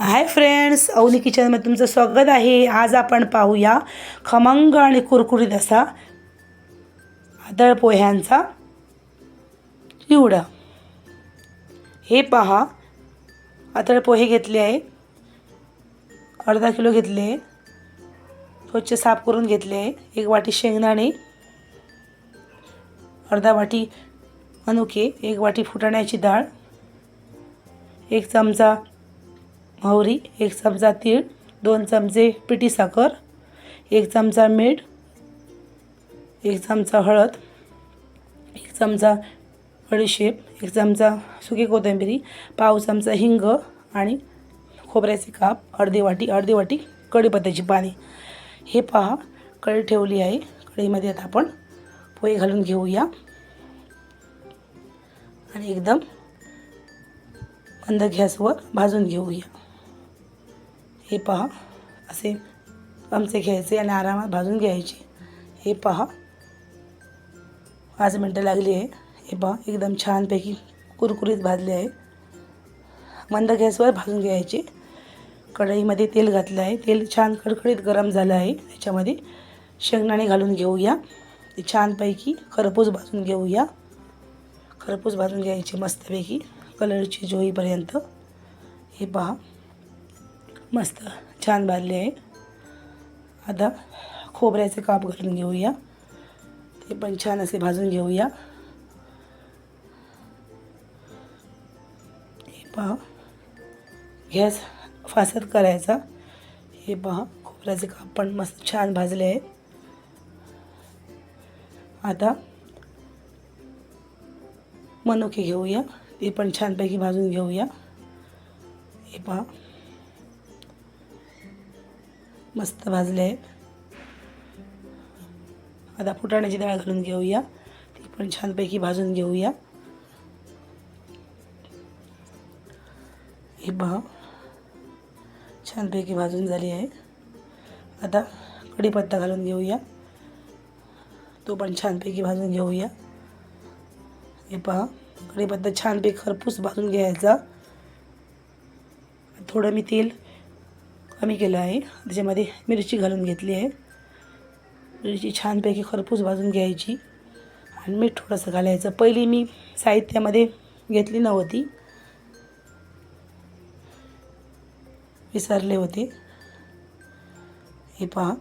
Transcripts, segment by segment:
Hi friends Avni किचनमध्ये तुमचं स्वागत आहे. आज आपण पाहूया खमंग आणि कुरकुरीत असा आदळ पोह्यांचा चिवडा. हे पहा. आदळ पोहे घेतले आहे. अर्धा किलो घेतले आहे. स्वच्छ साफ करून घेतले आहे. एक वाटी शेंगदाणे अर्धा वाटी मनुके एक वाटी फुटाण्याची डाळ एक चमचा मोहरी एक चमचा तीळ दोन चमचे पिठी साखर एक चमचा मीठ एक चमचा हळद एक चमचा बडीशेप एक चमचा सुकी कोथिंबिरी पाव चमचा हिंग आणि खोबऱ्याचे काप अर्धी वाटी अर्धी वाटी कढीपत्त्याची पाने. हे पहा कढी ठेवली आहे. कढईमध्ये आता आपण पोहे घालून घेऊया. आणि एकदम मंद गॅसवर भाजून घेऊया. हे पहा. असे चमचे घ्यायचे आणि आरामात भाजून घ्यायचे. हे पहा. पाच मिनटं लागली आहे. हे पहा. एकदम छानपैकी कुरकुरीत भाजले आहे. मंद गॅसवर भाजून घ्यायचे. कढईमध्ये तेल घातलं आहे. तेल छान खडखडीत गरम झालं आहे. त्याच्यामध्ये शेंगदाणे घालून घेऊया. ते छानपैकी खरपूस भाजून घेऊया. खरपूस भाजून घ्यायचे मस्तपैकी. कलरची जोईपर्यंत. हे पहा. मस्त छान भाजले आहे. आता खोबऱ्याचे काप घालून घेऊया. ते पण छान असे भाजून घेऊया. हे पहा गॅस फासत करायचा. हे पहा खोबऱ्याचे काप पण मस्त छान भाजले आहे. आता मनुके घेऊया. ते पण छानपैकी भाजून घेऊया. हे पहा. मस्त भाजले आहेत. आता फुटाण्याची डाळ घालून घेऊया. ती पण छानपैकी भाजून घेऊया. हे पहा. छानपैकी भाजून झाली आहे. आता कढीपत्ता घालून घेऊया. तो पण छानपैकी भाजून घेऊया. हे पहा. कढीपत्ता छानपैकी खरपूस भाजून घ्यायचा. थोडं मी तेल कमी केलं आहे. त्याच्यामध्ये मिरची घालून घेतली आहे. मिरची छानपैकी खरपूस भाजून घ्यायची. आणि मीठ थोडंसं घालायचं. पहिली मी साहित्यामध्ये घेतली नव्हती. विसरले होते. हे पहा.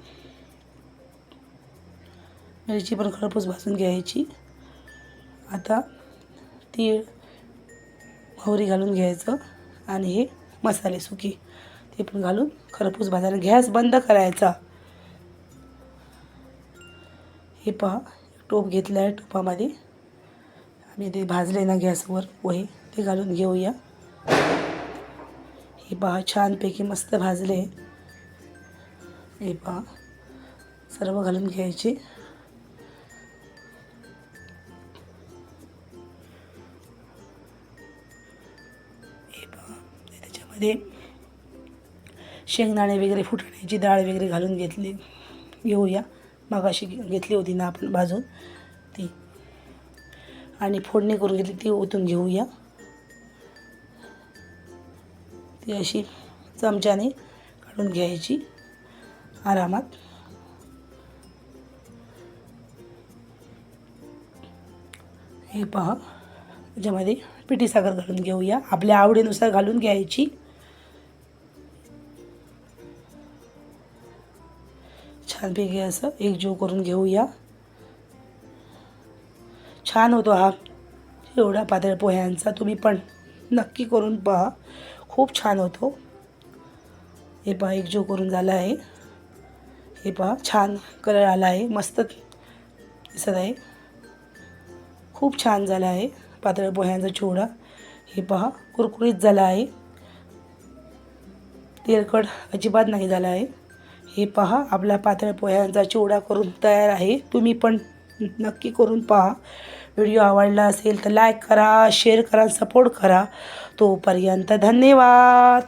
मिरची पण खरपूस भाजून घ्यायची. आता तीळ मोहरी घालून घ्यायचं. आणि हे मसाले सुकी. ते पण घालून खरपूस भाजायला गॅस बंद करायचा. हे पहा टोप घेतलं आहे टोपामध्ये. आम्ही ते भाजले ना गॅसवर पोहे ते घालून घेऊया. हे पहा छानपैकी मस्त भाजले. हे पहा सर्व घालून घ्यायचे. हे पहा त्याच्यामध्ये शेंगदाणे वगैरे फुटण्याची डाळ वगैरे घालून घेतली. घेऊया. मगाशी घेतली होती ना आपण भाजून ती. आणि फोडणी करून घेतली ती ओतून घेऊया. ती अशी चमच्याने काढून घ्यायची आरामात. हे पहा त्याच्यामध्ये पिठी साखर घालून घेऊया. आपल्या आवडीनुसार घालून घ्यायची. छानपैकी असं एकजीव करून घेऊया छान होतो हा. एवढा पातळ पोह्यांचा तुम्ही पण नक्की करून पहा. खूप छान होतो. हे पहा एकजीव करून झाला आहे. हे पहा छान कलर आला आहे. मस्त दिसत आहे. खूप छान झाला आहे पातळ पोह्यांचा चिवडा. हे पहा कुरकुरीत झाला आहे. तेलकट अजिबात नाही झाला आहे. हे पहा आपल्या पातळ पोह्यांचा चिवडा करून तयार आहे. तुम्ही पण नक्की करून पहा. व्हिडिओ आवडला असेल तर लाईक करा शेअर करा सपोर्ट करा. तोपर्यंत धन्यवाद.